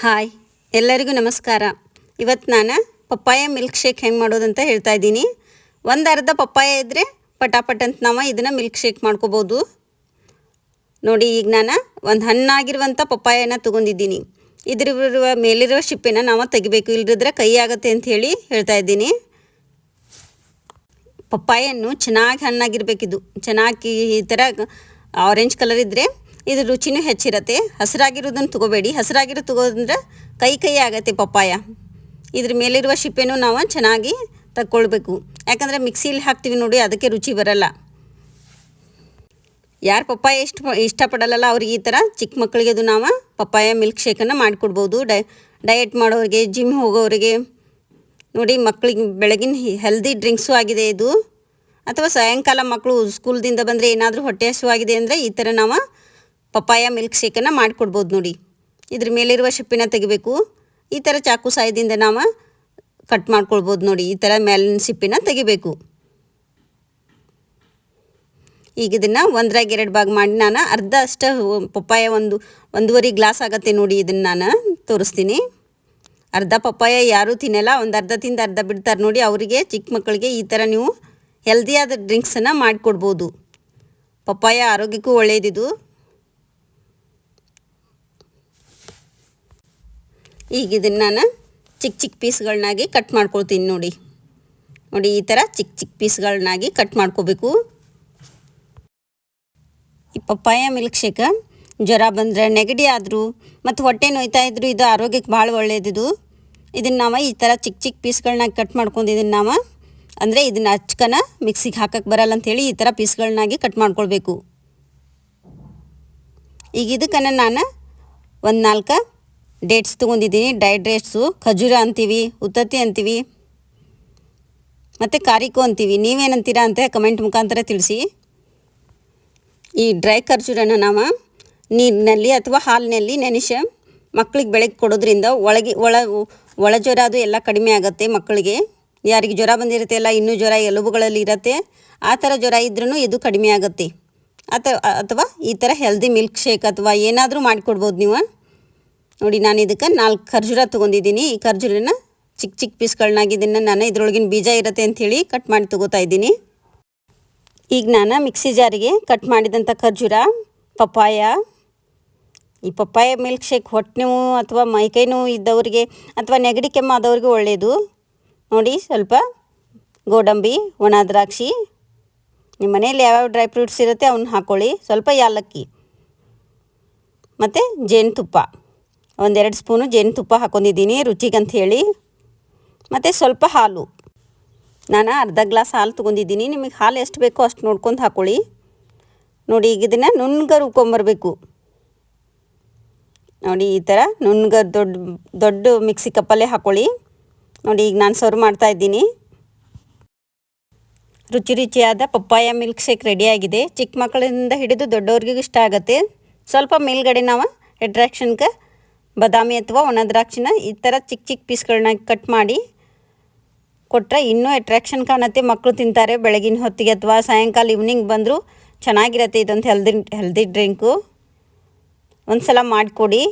Hi, ಎಲ್ಲರಿಗೂ ನಮಸ್ಕಾರ. ಇವತ್ತು ನಾನು ಪಪ್ಪಾಯ ಮಿಲ್ಕ್ ಶೇಕ್ ಹೆಂಗೆ ಮಾಡೋದಂತ ಹೇಳ್ತಾ ಇದ್ದೀನಿ. ಒಂದು ಅರ್ಧ ಪಪ್ಪಾಯ ಇದ್ದರೆ ಪಟಾಪಟ್ ಅಂತ ನಾವು ಇದನ್ನು ಮಿಲ್ಕ್ ಶೇಕ್ ಮಾಡ್ಕೋಬೋದು. ನೋಡಿ, ಈಗ ನಾನು ಒಂದು ಹಣ್ಣಾಗಿರುವಂಥ ಪಪ್ಪಾಯನ ತೊಗೊಂಡಿದ್ದೀನಿ. ಇದ್ರಿರುವ ಮೇಲಿರುವ ಶಿಪ್ಪೆನ ನಾವು ತೆಗಿಬೇಕು. ಇಲ್ಲದಿದ್ರೆ ಕೈ ಆಗುತ್ತೆ ಅಂತ ಹೇಳಿ ಹೇಳ್ತಾ ಇದ್ದೀನಿ. ಪಪ್ಪಾಯನ್ನು ಚೆನ್ನಾಗಿ ಹಣ್ಣಾಗಿರ್ಬೇಕಿದು. ಚೆನ್ನಾಗಿ ಈ ಥರ ಆರೆಂಜ್ ಕಲರ್ ಇದ್ದರೆ ಇದು ರುಚಿನೂ ಹೆಚ್ಚಿರತ್ತೆ. ಹಸಿರಾಗಿರೋದನ್ನು ತಗೋಬೇಡಿ. ಹಸಿರಾಗಿರೋ ತಗೋದಂದ್ರೆ ಕೈ ಕೈ ಆಗತ್ತೆ ಪಪ್ಪಾಯ. ಇದ್ರ ಮೇಲಿರುವ ಶಿಪ್ಪೆನೂ ನಾವು ಚೆನ್ನಾಗಿ ತಕ್ಕೊಳ್ಬೇಕು. ಯಾಕಂದರೆ ಮಿಕ್ಸಿಲಿ ಹಾಕ್ತೀವಿ ನೋಡಿ, ಅದಕ್ಕೆ ರುಚಿ ಬರಲ್ಲ. ಯಾರು ಪಪ್ಪಾಯ ಇಷ್ಟ ಇಷ್ಟಪಡಲ್ಲ ಅವ್ರಿಗೆ ಈ ಥರ ಚಿಕ್ಕ ಮಕ್ಕಳಿಗೆ ಅದು ನಾವು ಪಪ್ಪಾಯ ಮಿಲ್ಕ್ ಶೇಕನ್ನು ಮಾಡಿಕೊಡ್ಬೋದು. ಡೈ, ಡಯಟ್ ಮಾಡೋರಿಗೆ, ಜಿಮ್ ಹೋಗೋರಿಗೆ. ನೋಡಿ ಮಕ್ಕಳಿಗೆ ಬೆಳಗಿನ ಹೆಲ್ದಿ ಡ್ರಿಂಕ್ಸು ಆಗಿದೆ ಇದು. ಅಥವಾ ಸಾಯಂಕಾಲ ಮಕ್ಕಳು ಸ್ಕೂಲ್ದಿಂದ ಬಂದರೆ ಏನಾದರೂ ಹೊಟ್ಟೆ ಹಸುವಾಗಿದೆ ಅಂದರೆ ಈ ಥರ ನಾವು ಪಪ್ಪಾಯ ಮಿಲ್ಕ್ ಶೇಕನ್ನು ಮಾಡಿಕೊಡ್ಬೋದು ನೋಡಿ. ಇದ್ರ ಮೇಲಿರುವ ಶಿಪ್ಪಿನ ತೆಗಿಬೇಕು. ಈ ಥರ ಚಾಕು ಸಹಾಯದಿಂದ ನಾವು ಕಟ್ ಮಾಡ್ಕೊಳ್ಬೋದು ನೋಡಿ. ಈ ಥರ ಮೇಲಿನ ಸಿಪ್ಪಿನ ತೆಗಿಬೇಕು. ಈಗ ಇದನ್ನು ಒಂದ್ರಾಗ ಎರಡು ಭಾಗ ಮಾಡಿ ನಾನು ಅರ್ಧ ಅಷ್ಟು ಪಪ್ಪಾಯ ಒಂದು, ಒಂದೂವರೆ ಗ್ಲಾಸ್ ಆಗತ್ತೆ ನೋಡಿ ಇದನ್ನು ನಾನು ತೋರಿಸ್ತೀನಿ. ಅರ್ಧ ಪಪ್ಪಾಯ ಯಾರೂ ತಿನ್ನಲ್ಲ, ಒಂದು ಅರ್ಧ ತಿಂದು ಅರ್ಧ ಬಿಡ್ತಾರೆ ನೋಡಿ. ಅವರಿಗೆ ಚಿಕ್ಕ ಮಕ್ಕಳಿಗೆ ಈ ಥರ ನೀವು ಹೆಲ್ದಿಯಾದ ಡ್ರಿಂಕ್ಸನ್ನು ಮಾಡಿಕೊಡ್ಬೋದು. ಪಪ್ಪಾಯ ಆರೋಗ್ಯಕ್ಕೂ ಒಳ್ಳೆಯದಿದು ಈಗ ಇದನ್ನು ನಾನು ಚಿಕ್ಕ ಚಿಕ್ಕ ಪೀಸ್ಗಳನ್ನಾಗಿ ಕಟ್ ಮಾಡ್ಕೊಳ್ತೀನಿ ನೋಡಿ. ನೋಡಿ, ಈ ಥರ ಚಿಕ್ಕ ಚಿಕ್ಕ ಪೀಸ್ಗಳನ್ನಾಗಿ ಕಟ್ ಮಾಡ್ಕೋಬೇಕು. ಈ ಪಪ್ಪಾಯ ಮಿಲ್ಕ್ ಶೇಕ ಜ್ವರ ಬಂದರೆ ನೆಗಡಿ ಆದರೂ ಮತ್ತು ಹೊಟ್ಟೆ ನೋಯ್ತಾ ಇದ್ದರೂ ಇದು ಆರೋಗ್ಯಕ್ಕೆ ಭಾಳ ಒಳ್ಳೆಯದಿದು ಇದನ್ನು ನಾವು ಈ ಥರ ಚಿಕ್ಕ ಚಿಕ್ಕ ಪೀಸ್ಗಳನ್ನಾಗಿ ಕಟ್ ಮಾಡ್ಕೊಂಡಿದ್ದೀನಿ ನಾವು. ಅಂದರೆ ಇದನ್ನು ಹಚ್ಕನ ಮಿಕ್ಸಿಗೆ ಹಾಕಕ್ಕೆ ಬರಲ್ಲ ಅಂಥೇಳಿ ಈ ಥರ ಪೀಸ್ಗಳನ್ನಾಗಿ ಕಟ್ ಮಾಡ್ಕೊಳ್ಬೇಕು. ಈಗ ಇದಕ್ಕನ್ನು ನಾನು ಒಂದು ನಾಲ್ಕು ಡೇಟ್ಸ್ ತೊಗೊಂಡಿದ್ದೀನಿ ಡ್ರೈ ಡೇಟ್ಸು ಖಜೂರ ಅಂತೀವಿ, ಉತ್ತತ್ತಿ ಅಂತೀವಿ, ಮತ್ತು ಕಾರಿಕೋ ಅಂತೀವಿ. ನೀವೇನಂತೀರಾ ಅಂತ ಕಮೆಂಟ್ ಮುಖಾಂತರ ತಿಳಿಸಿ. ಈ ಡ್ರೈ ಖರ್ಜೂರನ ನಾವು ನೀರಿನಲ್ಲಿ ಅಥವಾ ಹಾಲಿನಲ್ಲಿ ನೆನೆಸಿ ಮಕ್ಕಳಿಗೆ ಬೆಳಗ್ಗೆ ಕೊಡೋದ್ರಿಂದ ಒಳಗೆ, ಒಳ ಒಳ ಜ್ವರ ಅದು ಎಲ್ಲ ಕಡಿಮೆ ಆಗುತ್ತೆ ಮಕ್ಕಳಿಗೆ. ಯಾರಿಗೆ ಜ್ವರ ಬಂದಿರುತ್ತೆ ಎಲ್ಲ ಇನ್ನೂ ಜ್ವರ ಎಲುಬುಗಳಲ್ಲಿ ಇರುತ್ತೆ, ಆ ಥರ ಜ್ವರ ಇದ್ರೂ ಇದು ಕಡಿಮೆ ಆಗುತ್ತೆ. ಅಥವಾ ಅಥವಾ ಈ ಥರ ಹೆಲ್ದಿ ಮಿಲ್ಕ್ ಶೇಕ್ ಅಥವಾ ಏನಾದರೂ ಮಾಡಿಕೊಡ್ಬೋದು ನೀವು. ನೋಡಿ, ನಾನು ಇದಕ್ಕೆ ನಾಲ್ಕು ಖರ್ಜೂರ ತೊಗೊಂಡಿದ್ದೀನಿ. ಈ ಖರ್ಜೂರನ ಚಿಕ್ಕ ಚಿಕ್ಕ ಪೀಸ್ಗಳನ್ನಾಗಿ ಇದನ್ನು ನಾನು ಇದ್ರೊಳಗಿನ ಬೀಜ ಇರುತ್ತೆ ಅಂಥೇಳಿ ಕಟ್ ಮಾಡಿ ತೊಗೋತಾ ಇದ್ದೀನಿ. ಈಗ ನಾನು ಮಿಕ್ಸಿ ಜಾರಿಗೆ ಕಟ್ ಮಾಡಿದಂಥ ಖರ್ಜೂರ, ಪಪ್ಪಾಯ. ಈ ಪಪ್ಪಾಯ ಮಿಲ್ಕ್ ಶೇಕ್ ಹೊಟ್ಟೆ ಅಥವಾ ಮೈಕೈ ನೋವು ಇದ್ದವರಿಗೆ ಅಥವಾ ನೆಗಡಿ ಕೆಮ್ಮು ಆದವ್ರಿಗೆ ಒಳ್ಳೆಯದು ನೋಡಿ, ಸ್ವಲ್ಪ ಗೋಡಂಬಿ, ಒಣ ದ್ರಾಕ್ಷಿ. ನಿಮ್ಮ ಮನೇಲಿ ಯಾವ್ಯಾವ ಡ್ರೈ ಫ್ರೂಟ್ಸ್ ಇರುತ್ತೆ ಅವನ್ನ ಹಾಕ್ಕೊಳ್ಳಿ ಸ್ವಲ್ಪ ಯಾಲಕ್ಕಿ. ಮತ್ತು ಜೇನುತುಪ್ಪ. ಒಂದೆರಡು ಸ್ಪೂನು ಜೇನುತುಪ್ಪ ಹಾಕ್ಕೊಂಡಿದ್ದೀನಿ ರುಚಿಗಂತ ಹೇಳಿ. ಮತ್ತು ಸ್ವಲ್ಪ ಹಾಲು. ನಾನು ಅರ್ಧ ಗ್ಲಾಸ್ ಹಾಲು ತೊಗೊಂಡಿದ್ದೀನಿ. ನಿಮಗೆ ಹಾಲು ಎಷ್ಟು ಬೇಕೋ ಅಷ್ಟು ನೋಡ್ಕೊಂಡು ಹಾಕ್ಕೊಳ್ಳಿ ನೋಡಿ, ಈಗ ಇದನ್ನು ನುಣ್ಗ ನೋಡಿ, ಈ ಥರ ನುಣ್ಗ ದೊಡ್ಡ ದೊಡ್ಡ ಮಿಕ್ಸಿ ಕಪ್ಪಲ್ಲೇ ಹಾಕ್ಕೊಳ್ಳಿ ನೋಡಿ, ಈಗ ನಾನು ಸರ್ವ್ ಮಾಡ್ತಾ ಇದ್ದೀನಿ. ರುಚಿ ರುಚಿಯಾದ ಪಪ್ಪಾಯ ಮಿಲ್ಕ್ ಶೇಕ್ ರೆಡಿಯಾಗಿದೆ ಚಿಕ್ಕ ಮಕ್ಕಳಿಂದ ಹಿಡಿದು ದೊಡ್ಡವ್ರಿಗೂ ಇಷ್ಟ ಆಗುತ್ತೆ. ಸ್ವಲ್ಪ ಮೇಲ್ಗಡೆ ನಾವು ಅಟ್ರಾಕ್ಷನ್ಗೆ ಬಾದಾಮಿ ಅಥವಾ ಒಣ ದ್ರಾಕ್ಷಿನ ಈ ಥರ ಚಿಕ್ಕ ಚಿಕ್ಕ ಪೀಸ್ಗಳನ್ನ ಕಟ್ ಮಾಡಿ ಕೊಟ್ಟರೆ ಇನ್ನೂ ಅಟ್ರಾಕ್ಷನ್ ಕಾಣುತ್ತೆ. ಮಕ್ಕಳು ತಿಂತಾರೆ ಬೆಳಗಿನ ಹೊತ್ತಿಗೆ ಅಥವಾ ಸಾಯಂಕಾಲ ಈವ್ನಿಂಗ್ ಬಂದರೂ ಚೆನ್ನಾಗಿರತ್ತೆ. ಇದೊಂದು ಹೆಲ್ದಿ ಹೆಲ್ದಿ ಡ್ರಿಂಕು ಒಂದು ಸಲ ಮಾಡಿಕೊಡಿ.